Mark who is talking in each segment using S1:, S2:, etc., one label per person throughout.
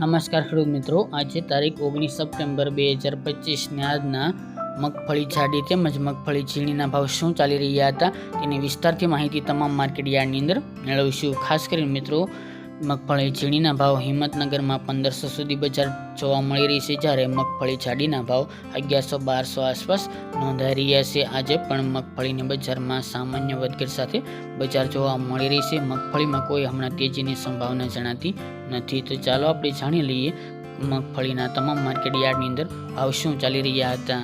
S1: નમસ્કાર ખેડૂત મિત્રો. આજે તારીખ ઓગણીસ સપ્ટેમ્બર બે હજાર પચીસને આજના મગફળી જાડી તેમજ મગફળી ઝીણીના ભાવ શું ચાલી રહ્યા હતા તેની વિસ્તારથી માહિતી તમામ માર્કેટ યાર્ડની અંદર મેળવીશું. ખાસ કરીને મિત્રો મગફળી ઝીણીના ભાવ હિંમતનગરમાં પંદરસો સુધી બજાર જોવા મળી રહી છે જ્યારે મગફળી જાડીના ભાવ અગિયારસો બારસો આસપાસ નોંધાઈ રહ્યા છે. આજે પણ મગફળીની બજારમાં સામાન્ય વધઘટ સાથે બજાર જોવા મળી રહી છે. મગફળીમાં કોઈ હમણાં તેજીની સંભાવના જણાતી નથી. તો ચાલો આપણે જાણી લઈએ મગફળીના તમામ માર્કેટ યાર્ડની અંદર ભાવ શું ચાલી રહ્યા હતા.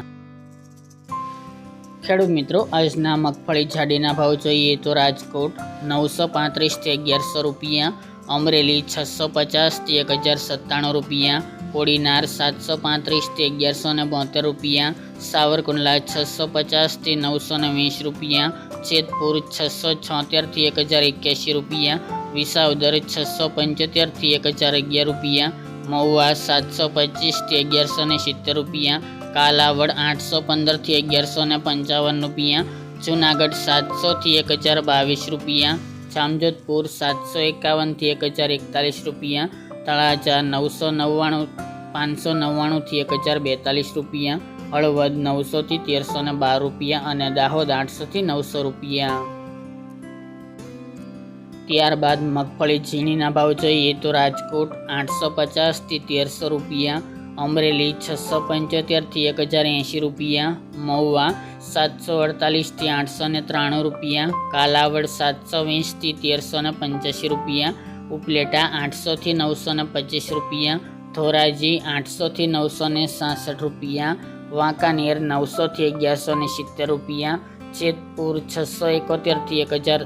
S1: ખેડૂત મિત્રો, આજના મગફળી જાડીના ભાવ જોઈએ તો રાજકોટ નવસો પાંત્રીસથી અગિયારસો રૂપિયા અમરેલી છસો પચાસથી એક હજાર સત્તાણું રૂપિયા, કોડીનાર સાતસો પાંત્રીસથી અગિયારસો ને બોતેર રૂપિયા, સાવરકુંડલા છસો પચાસથી નવસો ને વીસ રૂપિયા, જેતપુર છસો છોતેરથી એક હજાર એક્યાસી રૂપિયા, વિસાવદર છસો પંચોતેરથી એક હજાર અગિયાર રૂપિયા, મહુવા સાતસો પચીસથી અગિયારસો ને સિત્તેર રૂપિયા, કાલાવડ આઠસો પંદરથી અગિયારસો ને પંચાવન રૂપિયા, જુનાગઢ સાતસોથી એક હજાર બાવીસ રૂપિયા જામજોધપુર સાતસો એકાવનથી એક હજાર એકતાલીસ રૂપિયા, તળાજા નવસો નવ્વાણું, પાંચસો નવ્વાણુંથી એક હજાર બેતાલીસ રૂપિયા, હળવદ નવસોથી તેરસો ને બાર રૂપિયા અને દાહોદ આઠસોથી નવસો રૂપિયા. ત્યારબાદ મગફળી ઝીણીના ભાવ જોઈએ તો રાજકોટ આઠસો પચાસથી તેરસો રૂપિયા અમરેલી છસો પંચોતેરથી એક હજાર એંશી રૂપિયા, મહુવા સાતસો અડતાલીસથી આઠસો ને ત્રાણું રૂપિયા, કાલાવડ સાતસો વીસથી તેરસો ને પંચ્યાસી રૂપિયા, ઉપલેટા આઠસોથી નવસો ને પચીસ રૂપિયા, ધોરાજી આઠસોથી નવસો ને સાસઠ રૂપિયા, વાંકાનેર નવસોથી અગિયારસો ને સિત્તેર રૂપિયા, જેતપુર છસો એકોતેરથી એક હજાર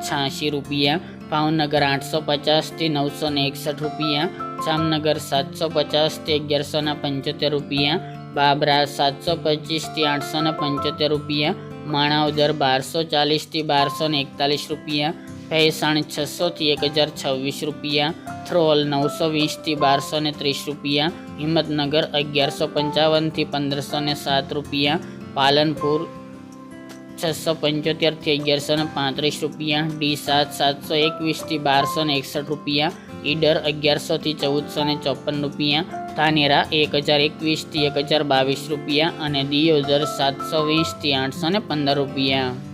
S1: છ્યાસી રૂપિયા ભાવનગર આઠસો પચાસથી નવસો ને એકસઠ રૂપિયા, જામનગર સાતસો પચાસથી અગિયારસો ને પંચોતેર રૂપિયા, બાબરા સાતસો પચીસથી આઠસો ને પંચોતેર રૂપિયા, માણાવદર બારસો ચાલીસથી બારસો ને એકતાલીસ રૂપિયા, ભેસાણ છસોથી એક હજાર છવ્વીસ રૂપિયા થ્રોલ નવસો વીસથી બારસો ને ત્રીસ રૂપિયા, હિંમતનગર અગિયારસો પંચાવનથી પંદરસો ને સાત રૂપિયા, પાલનપુર છસો પંચોતેરથી અગિયારસો ને પાંત્રીસ રૂપિયા, ડી સાત સાતસો એકવીસથી બારસો ને એકસઠ રૂપિયા, ઈડર અગિયારસોથી ચૌદસો ને ચોપન રૂપિયા તાનેરા એક હજાર એકવીસથી એક હજાર બાવીસ રૂપિયા અને દિયોદર સાતસો વીસથી આઠસો ને પંદર રૂપિયા.